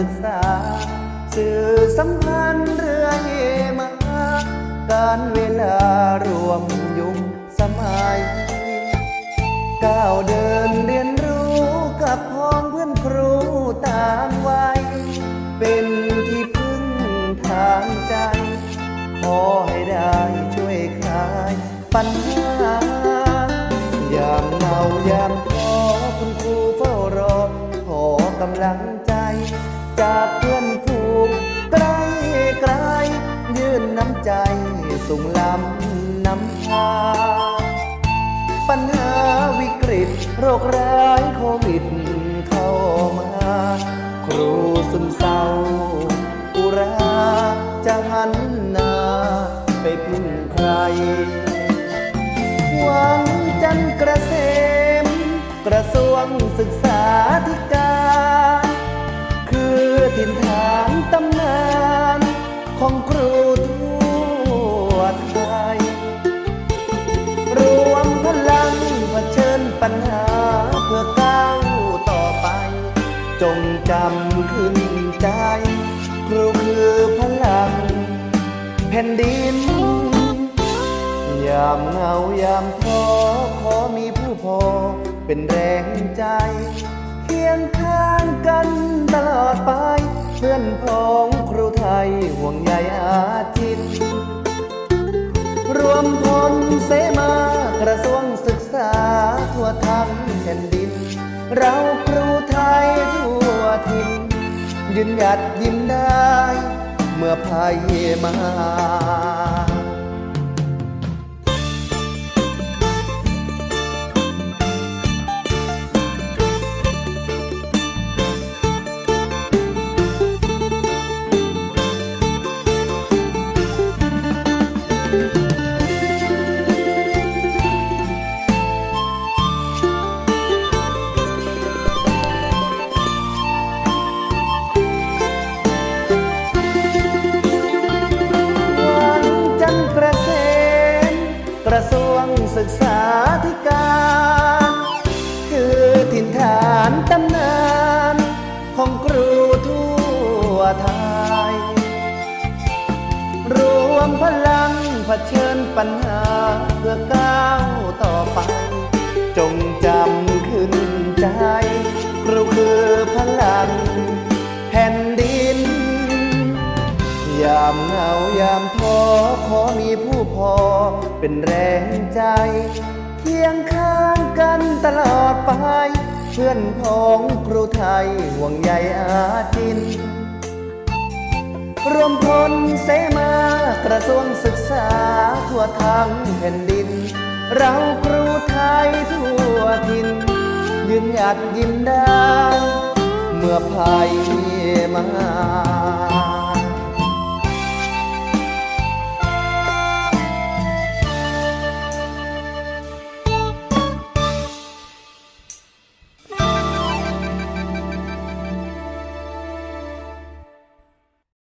รึกษา สื่อสัมพันธ์เรื่อยมา การเวลารวมยุคสมัย ก้าวเดินเรียนรู้กับพ้องเพื่อนครูต่างวัย เป็นที่พึ่งทางใจ ขอให้ได้ช่วยคลายปัญหาอย่างเมายาม ใจส่งลำนำพาปัญหาวิกฤตโรคร้ายโควิดเข้ามา ครูซึมเศร้า อุราจะหันหน้าไปพึ่งใคร หวังจันกระเสม กระทรวงศึกษาธิการ คือถิ่นฐานตำนานของครู เพื่อก้าวต่อไป จงจำขึ้นใจ ครูคือพลังแผ่นดิน ยามเหงายามท้อขอมีผู้พอเป็นแรงใจ เคียงข้างกันตลอดไป เพื่อนพ้องครูไทยห่วงใยอาทิตย์ รวมพลเสมา เราครูไทยทั่วทินยืนหยัดยิ้มได้ เมื่อภัยมา ระทรวงศึกษาธิการ คือถิ่นฐานตำนาน ของครูทั่วไทย รวมพลังเผชิญปัญหาเพื่อก้าวต่อไป จงจำขึ้นใจ ครูคือพลังามเหงายามท้อขอมีผู้พอเป็นแรงใจ เคียงข้างกันตลอดไป เพื่อนพ้องครูไทยห่วงใยอาจิน รวมพลเสมากระทรวงศึกษาทั่วทั้งแผ่นดิน เราครูไทยทั่วทิน ยืนหยัดยิ้มได้ เมื่อภัยมา